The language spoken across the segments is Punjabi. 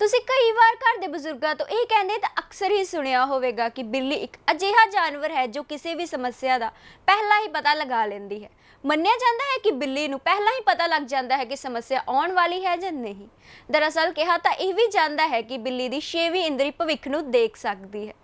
ਤੁਸੀਂ ਕਈ ਵਾਰ ਘਰ ਦੇ ਬਜ਼ੁਰਗਾਂ ਤੋਂ ਇਹ ਕਹਿੰਦੇ ਤਾਂ ਅਕਸਰ ਹੀ ਸੁਣਿਆ ਹੋਵੇਗਾ ਕਿ ਬਿੱਲੀ ਇੱਕ ਅਜਿਹਾ ਜਾਨਵਰ ਹੈ ਜੋ ਕਿਸੇ ਵੀ ਸਮੱਸਿਆ ਦਾ ਪਹਿਲਾਂ ਹੀ ਪਤਾ ਲਗਾ ਲੈਂਦੀ ਹੈ। ਮੰਨਿਆ ਜਾਂਦਾ ਹੈ ਕਿ ਬਿੱਲੀ ਨੂੰ ਪਹਿਲਾਂ ਹੀ ਪਤਾ ਲੱਗ ਜਾਂਦਾ ਹੈ ਕਿ ਸਮੱਸਿਆ ਆਉਣ ਵਾਲੀ ਹੈ ਜਾਂ ਨਹੀਂ। ਦਰਅਸਲ ਕਿਹਾ ਤਾਂ ਇਹ ਵੀ ਜਾਂਦਾ ਹੈ ਕਿ ਬਿੱਲੀ ਦੀ ਛੇਵੀਂ ਇੰਦਰੀ ਭਵਿੱਖ ਨੂੰ ਦੇਖ ਸਕਦੀ ਹੈ।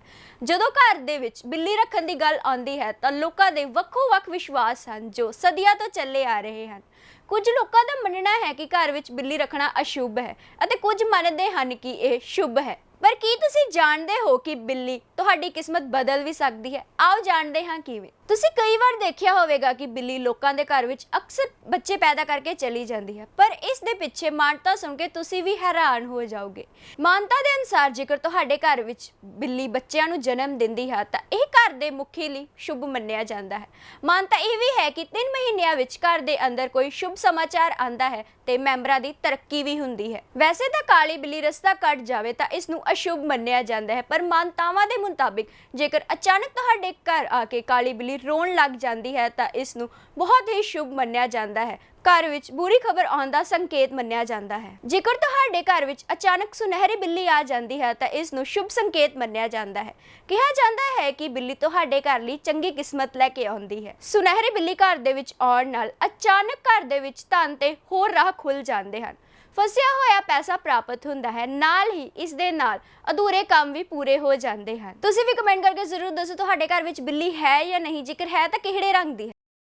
ਜਦੋਂ ਘਰ ਦੇ ਵਿੱਚ ਬਿੱਲੀ ਰੱਖਣ ਦੀ ਗੱਲ ਆਉਂਦੀ ਹੈ ਤਾਂ ਲੋਕਾਂ ਦੇ ਵੱਖੋ-ਵੱਖ ਵਿਸ਼ਵਾਸ ਹਨ ਜੋ ਸਦੀਆਂ ਤੋਂ ਚੱਲੇ ਆ ਰਹੇ ਹਨ। ਕੁਝ ਲੋਕਾਂ ਦਾ ਮੰਨਣਾ ਹੈ ਕਿ ਘਰ ਵਿੱਚ ਬਿੱਲੀ ਰੱਖਣਾ ਅਸ਼ੁਭ ਹੈ ਅਤੇ ਕੁਝ ਮੰਨਦੇ ਹਨ ਕਿ ਇਹ ਸ਼ੁਭ ਹੈ। ਪਰ ਕੀ ਤੁਸੀਂ ਜਾਣਦੇ ਹੋ ਕਿ ਬਿੱਲੀ ਤੁਹਾਡੀ ਕਿਸਮਤ ਬਦਲ ਵੀ ਸਕਦੀ ਹੈ? ਆਓ ਜਾਣਦੇ ਹਾਂ ਕਿਵੇਂ। ਤੁਸੀਂ ਕਈ ਵਾਰ ਦੇਖਿਆ ਹੋਵੇਗਾ ਕਿ ਬਿੱਲੀ ਲੋਕਾਂ ਦੇ ਘਰ ਵਿੱਚ ਅਕਸਰ ਬੱਚੇ ਪੈਦਾ ਕਰਕੇ ਚਲੀ ਜਾਂਦੀ ਹੈ, ਪਰ ਇਸ ਦੇ ਪਿੱਛੇ ਮਾਨਤਾ ਸੁਣ ਕੇ ਤੁਸੀਂ ਵੀ ਹੈਰਾਨ ਹੋ ਜਾਓਗੇ। ਮਾਨਤਾ ਦੇ ਅਨੁਸਾਰ ਜੇਕਰ ਤੁਹਾਡੇ ਘਰ ਵਿੱਚ ਬਿੱਲੀ ਬੱਚਿਆਂ ਨੂੰ ਜਨਮ ਦਿੰਦੀ ਹੈ, ਤਾਂ ਇਹ ਘਰ ਦੇ ਮੁਖੀ ਲਈ ਸ਼ੁਭ ਮੰਨਿਆ ਜਾਂਦਾ ਹੈ। ਮਾਨਤਾ ਇਹ ਵੀ ਹੈ ਕਿ 3 ਮਹੀਨਿਆਂ ਵਿੱਚ ਘਰ ਦੇ ਅੰਦਰ ਕੋਈ ਸ਼ੁਭ ਸਮਾਚਾਰ ਆਂਦਾ ਹੈ ਤੇ ਮੈਂਬਰਾਂ ਦੀ ਤਰੱਕੀ ਵੀ ਹੁੰਦੀ ਹੈ। ਵੈਸੇ ਤਾਂ ਕਾਲੀ ਬਿੱਲੀ ਰਸਤਾ ਕੱਟ ਜਾਵੇ ਤਾਂ ਇਸ ਨੂੰ ਅਸ਼ੁਭ ਮੰਨਿਆ ਜਾਂਦਾ ਹੈ, ਪਰ ਮਾਨਤਾਵਾਂ ਦੇ ਮੁਤਾਬਿਕ ਜੇਕਰ ਅਚਾਨਕ ਤੁਹਾਡੇ ਘਰ ਆ ਕੇ ਕਾਲੀ ਬਿੱਲੀ ਰੋਣ ਲੱਗ ਜਾਂਦੀ ਹੈ ਤਾਂ ਇਸ ਨੂੰ ਬਹੁਤ ਹੀ ਸ਼ੁਭ ਮੰਨਿਆ ਜਾਂਦਾ ਹੈ। ਘਰ ਵਿੱਚ ਬੁਰੀ ਖਬਰ ਆਉਣ ਦਾ ਸੰਕੇਤ ਮੰਨਿਆ ਜਾਂਦਾ ਹੈ। ਜੇਕਰ ਤੁਹਾਡੇ ਘਰ ਵਿੱਚ ਅਚਾਨਕ ਸੁਨਹਿਰੀ ਬਿੱਲੀ ਆ ਜਾਂਦੀ ਹੈ ਤਾਂ ਇਸ ਨੂੰ ਸ਼ੁਭ ਸੰਕੇਤ ਮੰਨਿਆ ਜਾਂਦਾ ਹੈ। ਕਿਹਾ ਜਾਂਦਾ ਹੈ ਕਿ ਬਿੱਲੀ ਤੁਹਾਡੇ ਘਰ ਲਈ ਚੰਗੀ ਕਿਸਮਤ ਲੈ ਕੇ ਆਉਂਦੀ ਹੈ। ਸੁਨਹਿਰੀ ਬਿੱਲੀ ਘਰ ਦੇ ਵਿੱਚ ਆਉਣ ਨਾਲ ਅਚਾਨਕ ਘਰ ਦੇ ਵਿੱਚ ਧਨ ਤੇ ਹੋਰ ਰਾਹ ਖੁੱਲ ਜਾਂਦੇ ਹਨ। ਫਸਿਆ ਹੋਇਆ ਪੈਸਾ ਪ੍ਰਾਪਤ ਹੁੰਦਾ ਹੈ, ਨਾਲ ਹੀ ਇਸ ਦੇ ਨਾਲ ਅਧੂਰੇ ਕੰਮ ਵੀ ਪੂਰੇ ਹੋ ਜਾਂਦੇ ਹਨ। ਤੁਸੀਂ ਵੀ ਕਮੈਂਟ ਕਰਕੇ ਜ਼ਰੂਰ ਦੱਸੋ ਤੁਹਾਡੇ ਘਰ ਵਿੱਚ ਬਿੱਲੀ ਹੈ ਜਾਂ ਨਹੀਂ, ਜੇਕਰ ਹੈ ਤਾਂ ਕਿਹੜੇ ਰੰਗ ਦੀ ਹੈ?